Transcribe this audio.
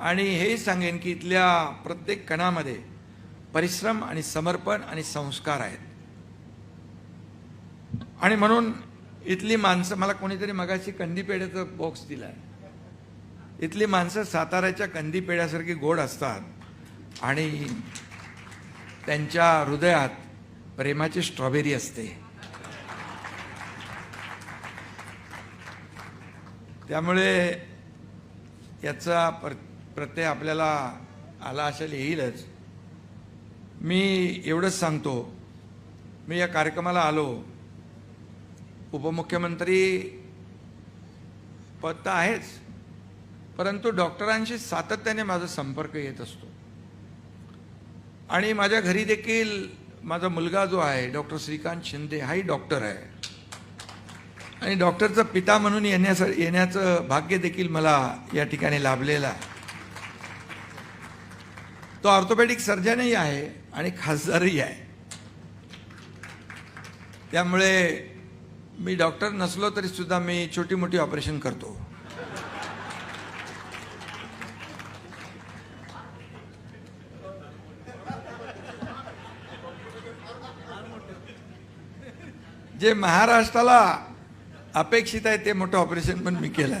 आणि हेही सांगेन की इथल्या प्रत्येक कणामध्ये परिश्रम आणि समर्पण आणि संस्कार आहेत. आणि म्हणून इथली माणसं मला कोणीतरी मगाशी कंदीपेढ्याचं बॉक्स दिलाय. इथली माणसं साताऱ्याच्या कंदीपेढ्यासारखी गोड असतात आणि त्यांच्या हृदयात प्रेमाची स्ट्रॉबेरी असते. त्यामुळे याचा पर प्रत्यय आपल्याला आला असेल येईलच. मी एवढंच सांगतो. मी या कार्यक्रमाला आलो. उपमुख्यमंत्री पद तर आहेच परंतु डॉक्टरांशी सातत्याने माझा संपर्क येत असतो. आणि माझ्या घरी देखील माझा मुलगा जो आहे डॉक्टर श्रीकांत शिंदे हाही डॉक्टर आहे. आणि डॉक्टरचा पिता म्हणून येण्यास येण्याचं भाग्य देखील मला या ठिकाणी लाभलेलं आहे. तो ऑर्थोपेडिक सर्जनही आहे आणि खासदारही आहे. त्यामुळे मी डॉक्टर नसलो तरी सुद्धा मी छोटी मोठी ऑपरेशन करतो. जे महाराष्ट्राला अपेक्षित आहे ते मोठं ऑपरेशन पण मी केलं